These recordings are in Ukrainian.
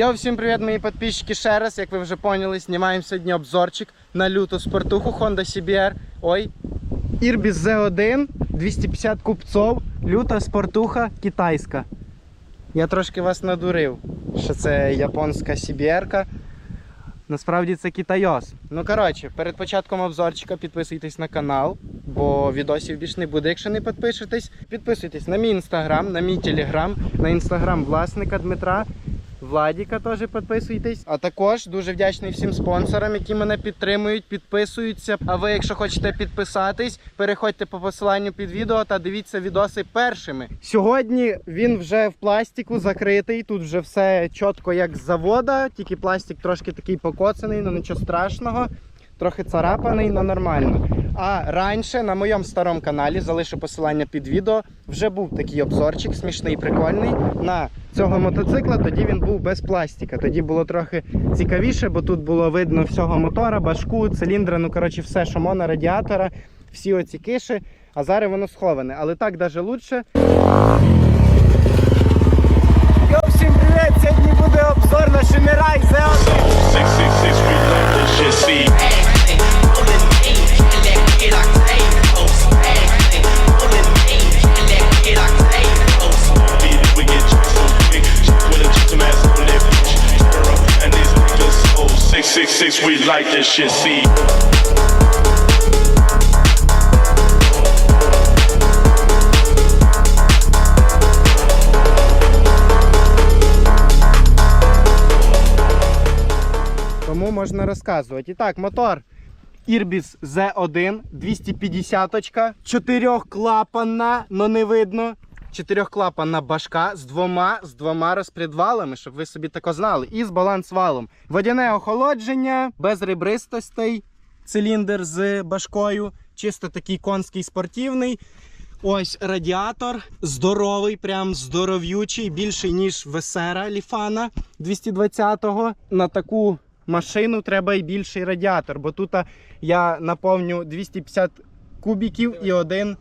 Йо, всім привіт, мої підписчики. Ще раз, як ви вже поняли, знімаємо сьогодні обзорчик на люту спортуху Honda CBR. Ой. Irbis Z1, 250 купцов, люта спортуха китайська. Я трошки вас надурив, що це японська CBR. Насправді це китайос. Ну коротше, перед початком обзорчика підписуйтесь на канал, бо відосів більш не буде, якщо не підпишетесь. Підписуйтесь на мій інстаграм, на мій телеграм, на інстаграм власника Дмитра. Владіка теж підписуйтесь. А також дуже вдячний всім спонсорам, які мене підтримують, підписуються. А ви, якщо хочете підписатись, переходьте по посиланню під відео та дивіться відоси першими. Сьогодні він вже в пластику закритий. Тут вже все чітко як з завода, тільки пластик трошки такий покоцаний, але нічого страшного. Трохи царапаний, але нормально. А раніше на моєму старому каналі залишу посилання під відео. Вже був такий обзорчик, смішний, прикольний. На цього мотоцикла тоді він був без пластика. Тоді було трохи цікавіше, бо тут було видно всього мотора, башку, циліндра, ну коротше, все, що моно, радіатора, всі оці киші. А зараз воно сховане. Але так даже лучше. Йо, всім привіт! Сьогодні буде обзор на Шимирай Z1. Like this shit. See. Тому можна розказувати. І так, мотор Irbis Z1 250 чотирьохклапанна, но не видно. Чотирьохклапанна башка з двома з двома розпредвалами, щоб ви собі тако знали. І з балансвалом. Водяне охолодження, без ребристостей, циліндр з башкою, чисто такий конський спортивний. Ось радіатор здоровий, прям здоров'ючий, більший, ніж Весера Ліфана 220-го. На таку машину треба і більший радіатор, бо тут я наповню 250 кубіків і один.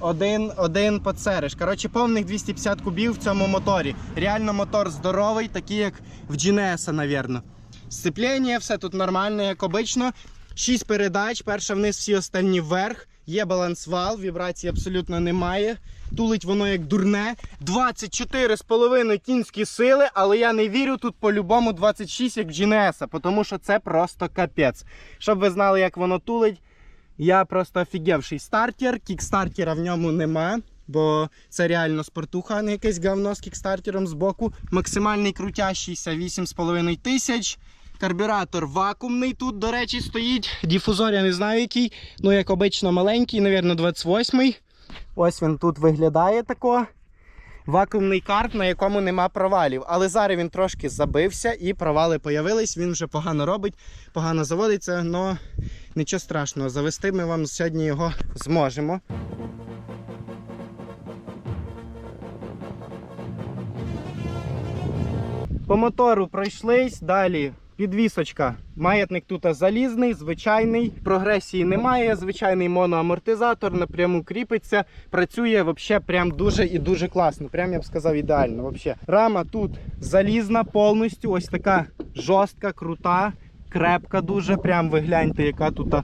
Один, один поцериш. Коротше, повних 250 кубів в цьому моторі. Реально мотор здоровий, такий як в GNS, навірно. Сцеплення, все тут нормально, як обично. 6 передач, перша вниз, всі остальні вверх. Є балансвал, вібрації абсолютно немає. Тулить воно як дурне. 24,5 кінські сили, але я не вірю тут по-любому 26, як GNS, тому що це просто капець. Щоб ви знали, як воно тулить, я просто офігевший стартер. Кікстартера в ньому нема. Бо це реально спортуха, а не якесь говно з кікстартером з боку. Максимальний крутящийся 8,5 тисяч. Карбюратор вакуумний тут, до речі, стоїть. Діфузор я не знаю який. Ну, як обично, маленький, навірно, 28-й. Ось він тут виглядає тако. Вакуумний карт, на якому нема провалів. Але зараз він трошки забився і провали появились. Він вже погано робить, погано заводиться, але нічого страшного. Завести ми вам сьогодні його зможемо. По мотору пройшлись. Далі підвісочка. Маятник тут залізний, звичайний. Прогресії немає. Звичайний моноамортизатор напряму кріпиться. Працює взагалі прям дуже і дуже класно. Прям я б сказав ідеально. Вообще. Рама тут залізна повністю. Ось така жорстка, крута, крепка дуже. Прям ви гляньте, яка тут,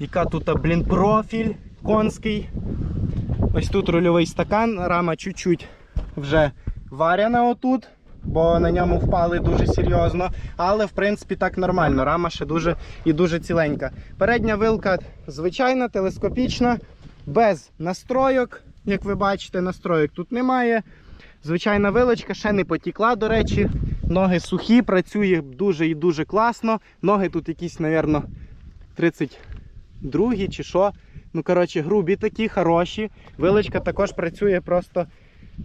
яка тут блін, профіль конський. Ось тут рульовий стакан, рама чуть-чуть вже варяна отут, бо на ньому впали дуже серйозно. Але в принципі так нормально. Рама ще дуже і дуже ціленька. Передня вилка звичайна, телескопічна, без настройок. Як ви бачите, настроїк тут немає. Звичайна вилочка ще не потікла, до речі. Ноги сухі, працює дуже і дуже класно. Ноги тут якісь, мабуть, 32 чи що. Ну, коротше, грубі такі, хороші. Вилочка також працює просто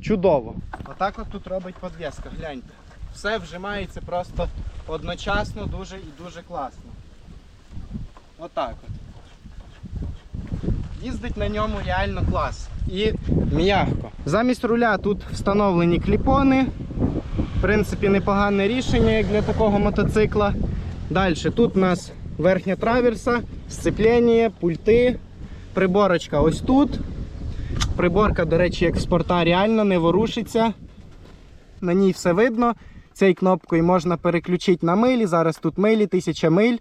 чудово. Отак от тут робить подвеска, гляньте. Все вжимається просто одночасно, дуже і дуже класно. Отак от. Їздить на ньому реально клас. І м'яко. Замість руля тут встановлені кліпони. В принципі, непогане рішення, як для такого мотоцикла. Далі тут у нас верхня траверса, сцеплення, пульти, приборочка ось тут. Приборка, до речі, як спорта реально не ворушиться. На ній все видно. Цією кнопкою можна переключити на милі. Зараз тут милі, 1000 миль.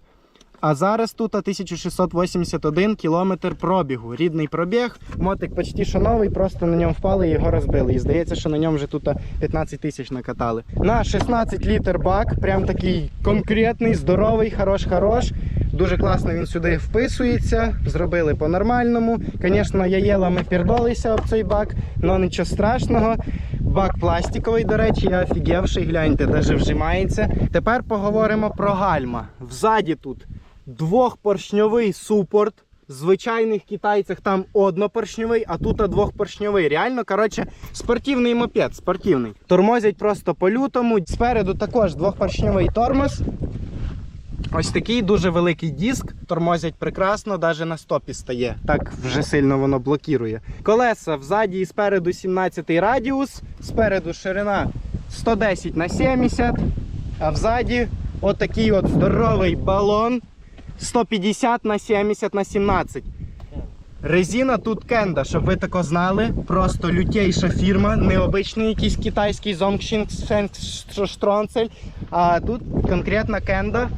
А зараз тут 1681 кілометр пробігу. Рідний пробіг. Мотик почти що новий, просто на ньому впали і його розбили. І здається, що на ньому вже тут 15 тисяч накатали. На 16 літр бак, прям такий конкретний, здоровий, хорош-хорош. Дуже класно він сюди вписується. Зробили по-нормальному. Звісно, яєлами пірдолися об цей бак, але нічого страшного. Бак пластиковий, до речі, я офігевший, гляньте, навіть вжимається. Тепер поговоримо про гальма. Взаді тут двохпоршньовий супорт. В звичайних китайцях там однопоршньовий, а тут двохпоршньовий. Реально, коротше, спортивний мопед, спортивний. Тормозять просто по-лютому. Спереду також двохпоршньовий тормоз. Ось такий дуже великий диск. Тормозять прекрасно, навіть на стопі стає. Так вже сильно воно блокує. Колеса взаді і спереду 17 радіус, спереду ширина 110 на 70, а взаді отакий от здоровий балон 150 на 70 на 17. Резина тут кенда, щоб ви тако знали. Просто лютейша фірма, необичний якийсь китайський зомкшінстронцель. А тут конкретна кенда,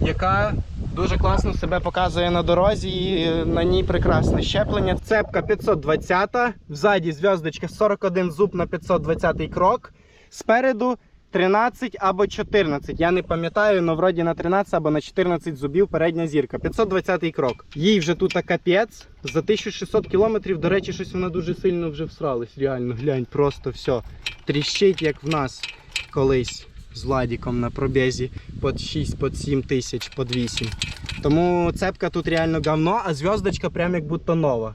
яка дуже класно себе показує на дорозі і на ній прекрасне щеплення. Цепка 520, взаді зв'язочка 41 зуб на 520 крок. Спереду 13 або 14. Я не пам'ятаю, але вроді на 13 або на 14 зубів передня зірка. 520 крок. Їй вже тут капець. За 1600 кілометрів, до речі, щось вона дуже сильно вже всралась. Реально, глянь, просто все. Тріщить, як в нас колись з Ладіком на пробізі під 6, під 7 тисяч, під 8. Тому цепка тут реально говно, а зв'язочка прям як будто нова.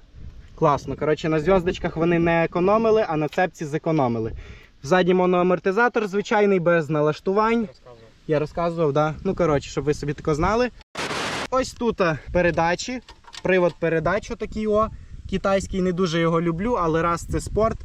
Класно. Коротше, на зв'язочках вони не економили, а на цепці зекономили. Ззаді моноамортизатор звичайний, без налаштувань. Я розказував, да. Ну, коротше, щоб ви собі тако знали. Ось тут передачі. Привод передач отакий о. Китайський не дуже його люблю, але раз це спорт,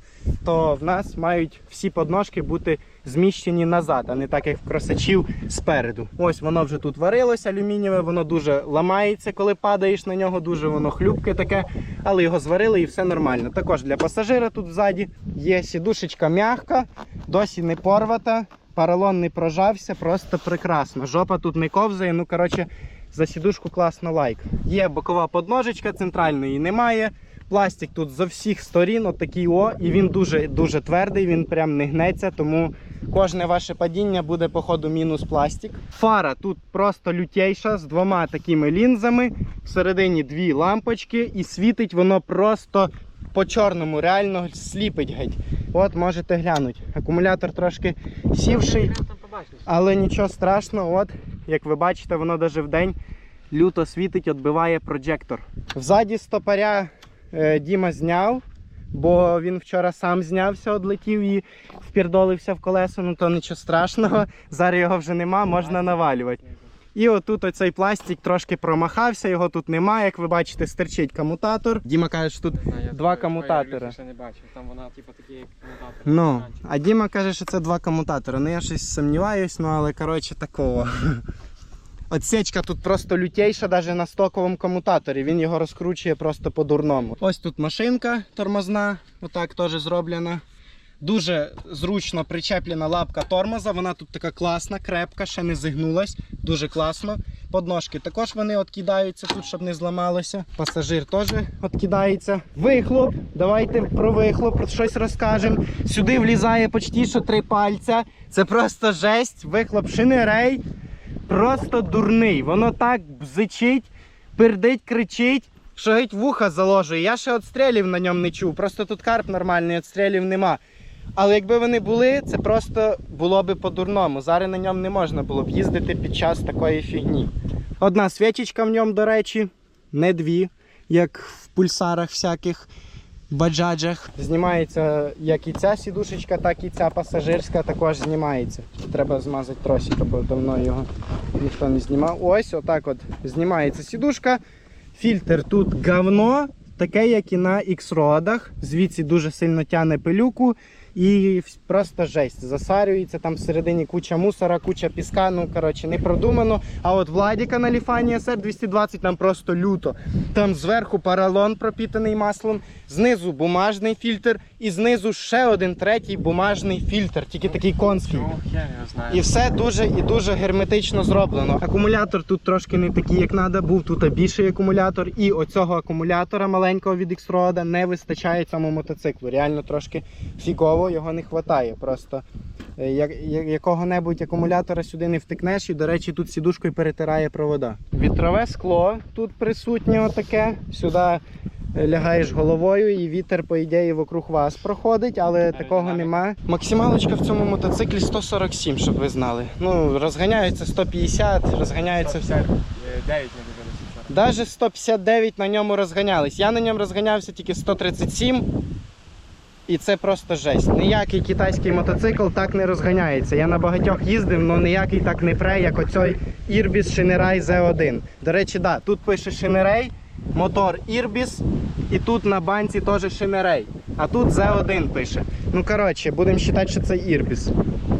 то в нас мають всі подножки бути зміщені назад, а не так як в кросачів спереду. Ось воно вже тут варилося, алюмінієве, воно дуже ламається, коли падаєш на нього, дуже воно хлюпке таке, але його зварили і все нормально. Також для пасажира тут ззаді є сідушечка м'ягка, досі не порвата, паралон не прожався, просто прекрасно. Жопа тут не ковзає, ну коротше. За сідушку класно лайк. Є бокова подножечка, центральної немає. Пластик тут з всіх сторін, отакий о, і він дуже дуже твердий, він прям не гнеться, тому кожне ваше падіння буде, походу, мінус пластик. Фара тут просто лютейша з двома такими лінзами. Всередині дві лампочки, і світить воно просто по чорному, реально сліпить геть. От можете глянути. Акумулятор трошки сівший. Але нічого страшного, от як ви бачите, воно навіть в день люто світить, відбиває прожектор. Взаді стопаря е, Діма зняв, бо він вчора сам знявся, одлетів і впірдолився в колесо, ну то нічого страшного. Зараз його вже нема, можна навалювати. І отут оцей пластик трошки промахався, його тут немає. Як ви бачите, стирчить комутатор. Діма каже, що тут два комутатора. Я ще не бачив, там вона типу такий комутатор. Ну, а Діма каже, що це два комутатори. Ну я щось сумніваюсь, ну але коротше такого. Отсечка тут просто лютейша, навіть на стоковому комутаторі. Він його розкручує просто по-дурному. Ось тут машинка тормозна, отак теж зроблена. Дуже зручно причеплена лапка тормоза. Вона тут така класна, крепка, ще не зігнулась. Дуже класно. Подножки також вони відкидаються тут, щоб не зламалося. Пасажир теж відкидається. Вихлоп. Давайте про вихлоп щось розкажемо. Сюди влізає почти що три пальця. Це просто жесть. Вихлоп шинерей. Просто дурний. Воно так бзичить, пердить, кричить, що геть вуха заложує. Я ще отстрілів на ньому не чув. Просто тут карп нормальний, отстрілів нема. Але якби вони були, це просто було би по-дурному. Зараз на ньому не можна було б їздити під час такої фігні. Одна свічечка в ньому, до речі, не дві, як в пульсарах всяких баджаджах. Знімається як і ця сідушечка, так і ця пасажирська також знімається. Треба змазати тросик, бо давно його ніхто не знімав. Ось отак от знімається сідушка. Фільтр тут говно, таке, як і на X-родах. Звідси дуже сильно тяне пилюку. І просто жесть. Засарюється там всередині куча мусора, куча піска. Ну коротше, не продумано. А от Владіка на Ліфані SR 220 там просто люто. Там зверху паралон пропітаний маслом, знизу бумажний фільтр і знизу ще один третій бумажний фільтр, тільки такий конський. Ну, я його знаю. І все дуже і дуже герметично зроблено. Акумулятор тут трошки не такий, як треба. Був тут більший акумулятор, і оцього акумулятора маленького від X-Road не вистачає цьому мотоциклу. Реально трошки фігово, його не вистачає. Просто е, як, якого-небудь акумулятора сюди не втикнеш, і, до речі, тут сідушкою перетирає провода. Вітрове скло тут присутнє отаке. Сюди лягаєш головою, і вітер, по ідеї, вокруг вас проходить, але такого нема. Максималочка в цьому мотоциклі 147, щоб ви знали. Ну, розганяються 150, розганяються все. 9 не. Даже 159 на ньому розганялись. Я на ньому розганявся тільки 137. І це просто жесть. Ніякий китайський мотоцикл так не розганяється. Я на багатьох їздив, але ніякий так не пре, як оцей Irbis Shinerai Z1. До речі, да, тут пише Shinerai, мотор Irbis, і тут на банці теж Shinerai. А тут Z1 пише. Ну коротше, будемо вважати, що це Irbis.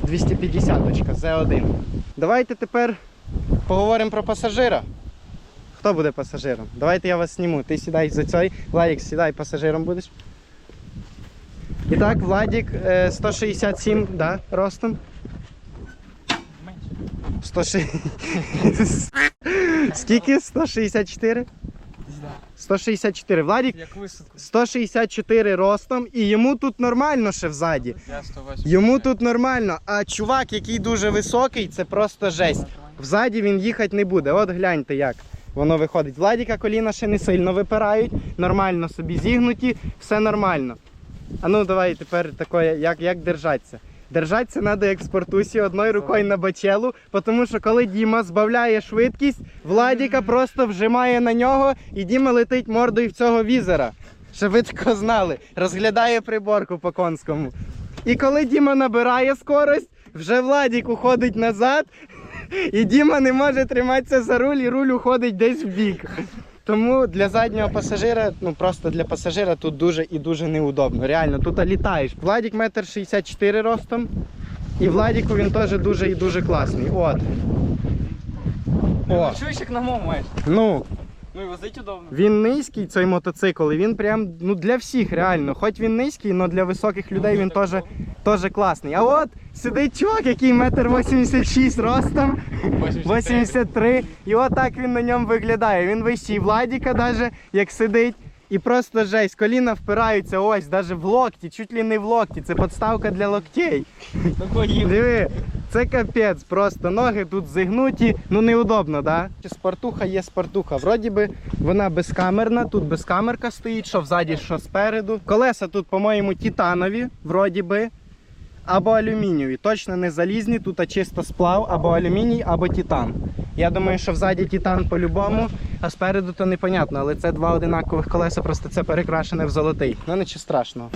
250-очка, Z1. Давайте тепер поговоримо про пасажира. Хто буде пасажиром? Давайте я вас зніму. Ти сідай за цей. Владик, сідай, пасажиром будеш. І так, Владик е, 167, да, ростом. Менше. 160. Скільки? 164? 164. Владик Як висадку. 164 ростом, і йому тут нормально ще взаді. Я 108. Йому тут нормально, а чувак, який дуже високий, це просто жесть. Взаді він їхати не буде. От гляньте як воно виходить. Владіка коліна ще не сильно випирають, нормально собі зігнуті, все нормально. А ну давай тепер таке, як, як держатися. Держатися треба як в спортусі одною рукою на бачелу, тому що коли Діма збавляє швидкість, Владіка просто вжимає на нього і Діма летить мордою в цього візера. Щоб ви тако знали, розглядає приборку по конському. І коли Діма набирає скорость, вже Владік уходить назад, і Діма не може триматися за руль, і руль уходить десь в бік. Тому для заднього пасажира, ну просто для пасажира тут дуже і дуже неудобно. Реально, тут літаєш. Владік метр 64 ростом. І Владіку він теж дуже і дуже класний. От. О, Чуєш, як на мому маєш? ну, Ну і возить удобно. він низький, цей мотоцикл, і він прям ну, для всіх реально. Хоч він низький, але для високих людей він теж, теж класний. А от сидить чувак, який метр 86 ростом. 83. І отак він на ньому виглядає. Він вищий Владіка, даже, як сидить. І просто жесть, коліна впираються ось, навіть в локті, чуть ли не в локті. Це подставка для локтей. Диви, це капець, просто ноги тут зігнуті, ну неудобно, да? Спортуха є спортуха. Вроді би вона безкамерна, тут безкамерка стоїть, що взаді, що спереду. Колеса тут, по-моєму, титанові, вроді би. Або алюмінієві. Точно не залізні, тут а чисто сплав, або алюміній, або титан. Я думаю, що взаді титан по-любому, а спереду то непонятно, але це два одинакових колеса, просто це перекрашене в золотий. Ну нічого страшного.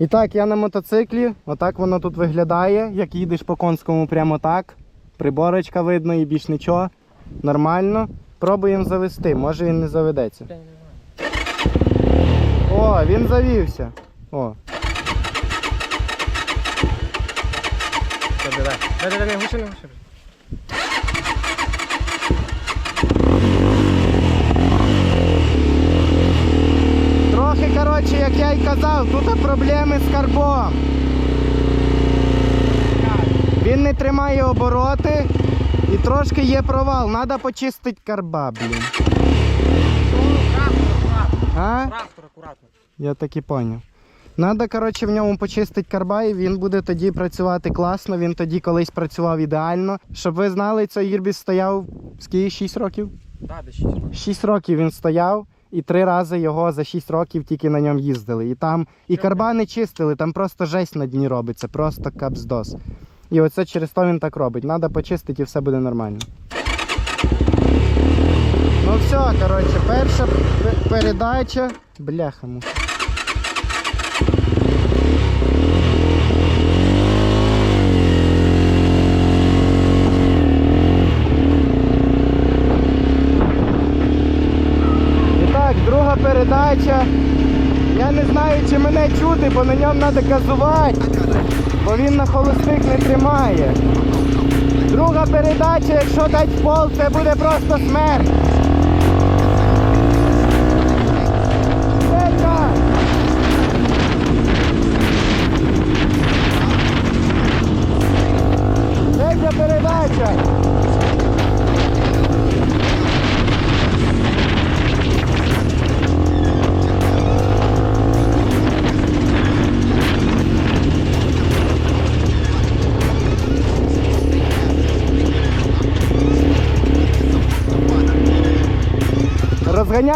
І так, я на мотоциклі, отак воно тут виглядає, як їдеш по конському прямо так. Приборочка видно і більш нічого. Нормально. Пробуємо завести, може він не заведеться. О, він завівся. О. Давай, давай, давай, гуси, не гуси. Трохи, коротше, як я й казав, тут проблеми з карбом. Він не тримає обороти і трошки є провал. Треба почистити карба, блін. А? Трактор акуратно. Я так і поняв. Надо, коротше, в ньому почистити карба, і він буде тоді працювати класно. Він тоді колись працював ідеально. Щоб ви знали, цей Ірбіс стояв скільки 6 років? Да, де 6 років. 6 років він стояв, і три рази його за 6 років тільки на ньому їздили. І там і карба не чистили, там просто жесть на дні робиться, просто капздос. І оце через то він так робить. Треба почистити і все буде нормально. Ну все, коротше, перша передача. Бляха му. І так, друга передача. Я не знаю, чи мене чути, бо на ньому треба газувати, бо він на холостик не тримає. Друга передача, якщо дать пол, це буде просто смерть.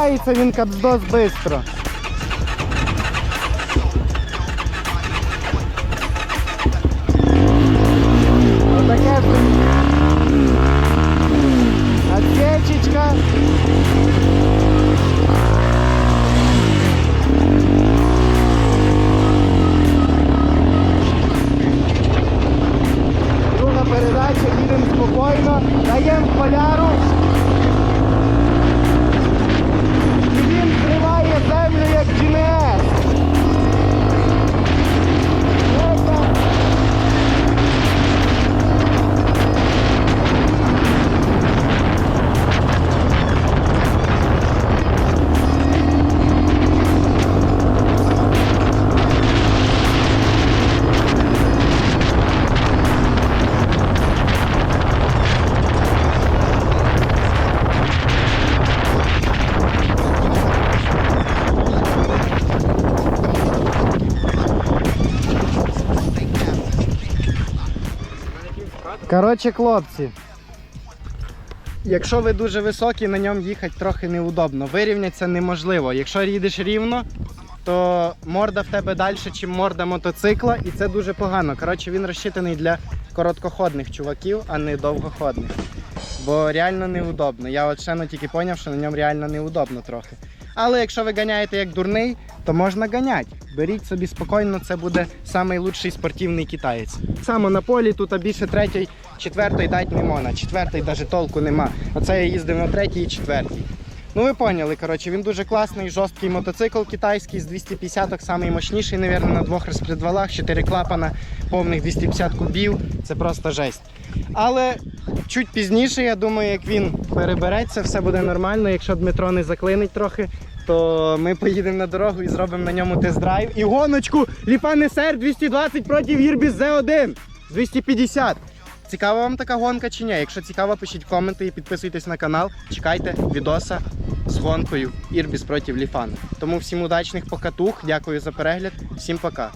Розганяється він капздос швидко. Коротше, хлопці. Якщо ви дуже високі, на ньому їхати трохи неудобно. Вирівнятися неможливо. Якщо їдеш рівно, то морда в тебе далі, ніж морда мотоцикла, і це дуже погано. Коротше, він розчитаний для короткоходних чуваків, а не довгоходних. Бо реально неудобно. Я от ще ну, тільки зрозумів, що на ньому реально неудобно трохи. Але якщо ви ганяєте як дурний, то можна ганяти. Беріть собі спокійно, це буде найкращий спортивний китаєць. Саме на полі тут більше третій, четвертої дати не можна. Четвертий навіть толку нема. Оце я їздив на третій і четвертій. Ну ви поняли, коротше, він дуже класний, жорсткий мотоцикл китайський з 250 самий мощніший, мабуть, на двох розпредвалах, 4 клапана, повних 250 кубів. Це просто жесть. Але чуть пізніше, я думаю, як він перебереться, все буде нормально. Якщо Дмитро не заклинить трохи, то ми поїдемо на дорогу і зробимо на ньому тест-драйв. І гоночку Ліфан СР 220 проти Ірбіс Z1 250. Цікава вам така гонка чи ні? Якщо цікаво, пишіть коменти і підписуйтесь на канал. Чекайте відоса з гонкою Ірбіс проти Ліфана. Тому всім удачних покатух, дякую за перегляд, всім пока.